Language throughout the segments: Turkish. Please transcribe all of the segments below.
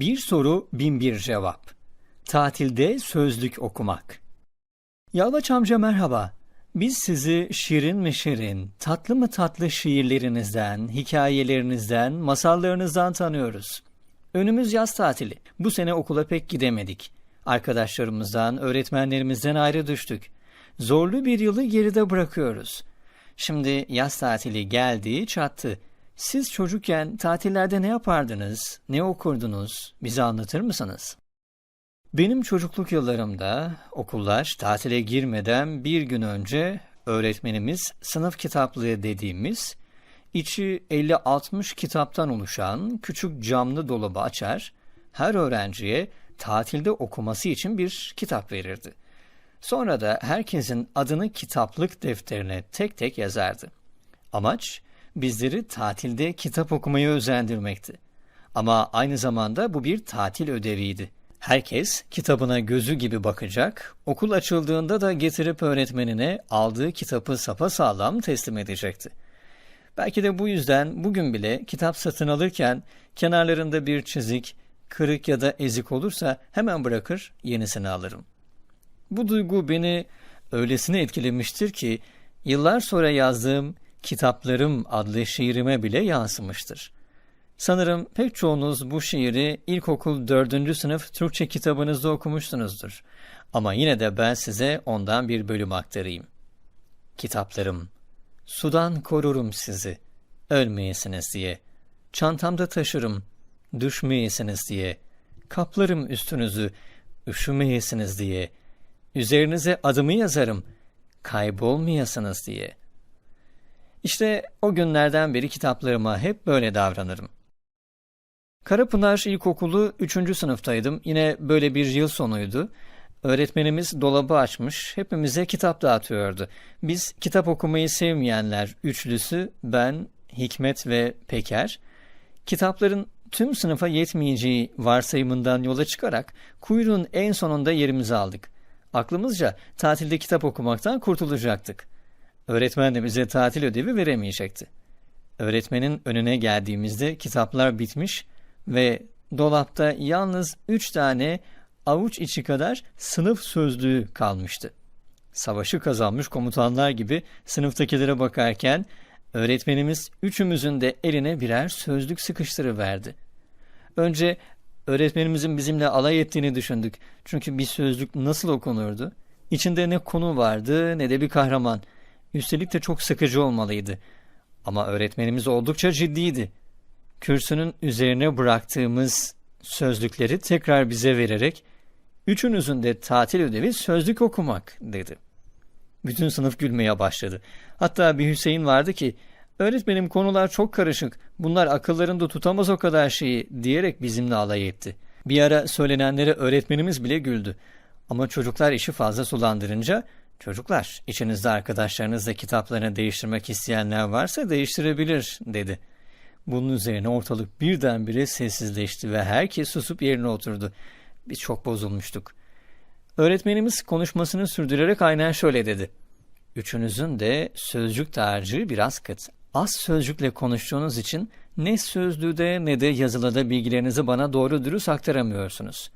Bir soru bin bir cevap. Tatilde sözlük okumak. Yalvaç amca merhaba. Biz sizi şirin mi şirin, tatlı mı tatlı şiirlerinizden, hikayelerinizden, masallarınızdan tanıyoruz. Önümüz yaz tatili. Bu sene okula pek gidemedik. Arkadaşlarımızdan, öğretmenlerimizden ayrı düştük. Zorlu bir yılı geride bırakıyoruz. Şimdi yaz tatili geldi, çattı. Siz çocukken tatillerde ne yapardınız, ne okurdunuz, bize anlatır mısınız? Benim çocukluk yıllarımda okullar tatile girmeden bir gün önce öğretmenimiz sınıf kitaplığı dediğimiz içi 50-60 kitaptan oluşan küçük camlı dolabı açar, her öğrenciye tatilde okuması için bir kitap verirdi. Sonra da herkesin adını kitaplık defterine tek tek yazardı. Amaç bizleri tatilde kitap okumaya özendirmekti. Ama aynı zamanda bu bir tatil ödeviydi. Herkes kitabına gözü gibi bakacak, okul açıldığında da getirip öğretmenine aldığı kitabı sapasağlam teslim edecekti. Belki de bu yüzden bugün bile kitap satın alırken kenarlarında bir çizik, kırık ya da ezik olursa hemen bırakır yenisini alırım. Bu duygu beni öylesine etkilemiştir ki yıllar sonra yazdığım Kitaplarım adlı şiirime bile yansımıştır. Sanırım pek çoğunuz bu şiiri ilkokul 4. sınıf Türkçe kitabınızda okumuşsunuzdur. Ama yine de ben size ondan bir bölüm aktarayım. Kitaplarım, sudan korurum sizi, ölmeyesiniz diye. Çantamda taşırım, düşmeyesiniz diye. Kaplarım üstünüzü, üşümeyesiniz diye. Üzerinize adımı yazarım, kaybolmayasınız diye.'' İşte o günlerden beri kitaplarıma hep böyle davranırım. Karapınar İlkokulu 3. sınıftaydım. Yine böyle bir yıl sonuydu. Öğretmenimiz dolabı açmış, hepimize kitap dağıtıyordu. Biz kitap okumayı sevmeyenler üçlüsü, ben, Hikmet ve Peker, kitapların tüm sınıfa yetmeyeceği varsayımından yola çıkarak kuyruğun en sonunda yerimizi aldık. Aklımızca tatilde kitap okumaktan kurtulacaktık. Öğretmen de bize tatil ödevi veremeyecekti. Öğretmenin önüne geldiğimizde kitaplar bitmiş ve dolapta yalnız üç tane avuç içi kadar sınıf sözlüğü kalmıştı. Savaşı kazanmış komutanlar gibi sınıftakilere bakarken öğretmenimiz üçümüzün de eline birer sözlük sıkıştırıverdi. Önce öğretmenimizin bizimle alay ettiğini düşündük. Çünkü bir sözlük nasıl okunurdu? İçinde ne konu vardı ne de bir kahraman. Üstelik de çok sıkıcı olmalıydı. Ama öğretmenimiz oldukça ciddiydi. Kürsünün üzerine bıraktığımız sözlükleri tekrar bize vererek üçünüzün de tatil ödevi sözlük okumak dedi. Bütün sınıf gülmeye başladı. Hatta bir Hüseyin vardı ki öğretmenim konular çok karışık bunlar akıllarında tutamaz o kadar şeyi diyerek bizimle alay etti. Bir ara söylenenlere öğretmenimiz bile güldü. Ama çocuklar işi fazla sulandırınca Çocuklar, içinizde arkadaşlarınızla kitaplarını değiştirmek isteyenler varsa değiştirebilir, dedi. Bunun üzerine ortalık birdenbire sessizleşti ve herkes susup yerine oturdu. Biz çok bozulmuştuk. Öğretmenimiz konuşmasını sürdürerek aynen şöyle dedi. Üçünüzün de sözcük dağarcığı biraz kıt. Az sözcükle konuştuğunuz için ne sözlüğde ne de yazılıda bilgilerinizi bana doğru dürüst aktaramıyorsunuz.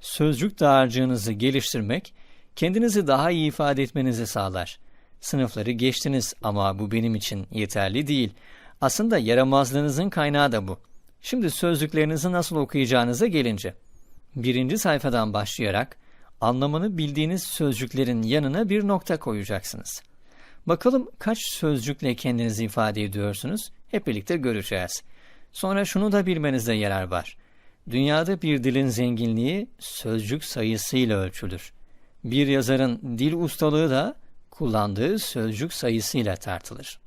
Sözcük dağarcığınızı geliştirmek, kendinizi daha iyi ifade etmenizi sağlar. Sınıfları geçtiniz ama bu benim için yeterli değil. Aslında yaramazlığınızın kaynağı da bu. Şimdi sözlüklerinizi nasıl okuyacağınıza gelince. Birinci sayfadan başlayarak anlamını bildiğiniz sözcüklerin yanına bir nokta koyacaksınız. Bakalım kaç sözcükle kendinizi ifade ediyorsunuz? Hep birlikte göreceğiz. Sonra şunu da bilmenizde yarar var. Dünyada bir dilin zenginliği sözcük sayısıyla ölçülür. Bir yazarın dil ustalığı da kullandığı sözcük sayısıyla tartılır.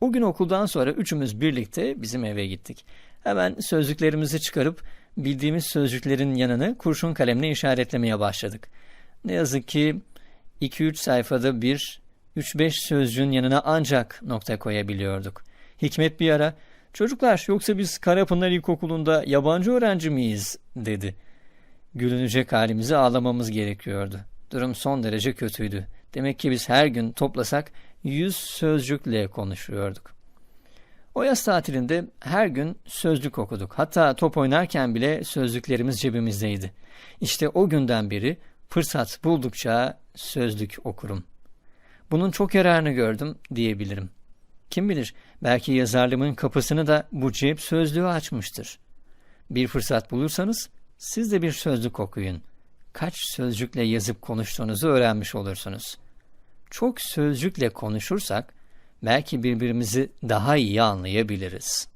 O gün okuldan sonra üçümüz birlikte bizim eve gittik. Hemen sözlüklerimizi çıkarıp bildiğimiz sözcüklerin yanını kurşun kalemle işaretlemeye başladık. Ne yazık ki 2-3 sayfada bir 3-5 sözcüğün yanına ancak nokta koyabiliyorduk. Hikmet bir ara, çocuklar yoksa biz Karapınar İlkokulu'nda yabancı öğrenci miyiz dedi. Gülünecek halimizi ağlamamız gerekiyordu. Durum son derece kötüydü. Demek ki biz her gün toplasak yüz sözcükle konuşuyorduk. O yaz tatilinde her gün sözlük okuduk. Hatta top oynarken bile sözlüklerimiz cebimizdeydi. İşte o günden beri fırsat buldukça sözlük okurum. Bunun çok yararını gördüm diyebilirim. Kim bilir belki yazarlığımın kapısını da bu cep sözlüğü açmıştır. Bir fırsat bulursanız siz de bir sözlük okuyun. Kaç sözcükle yazıp konuştuğunuzu öğrenmiş olursunuz. Çok sözcükle konuşursak belki birbirimizi daha iyi anlayabiliriz.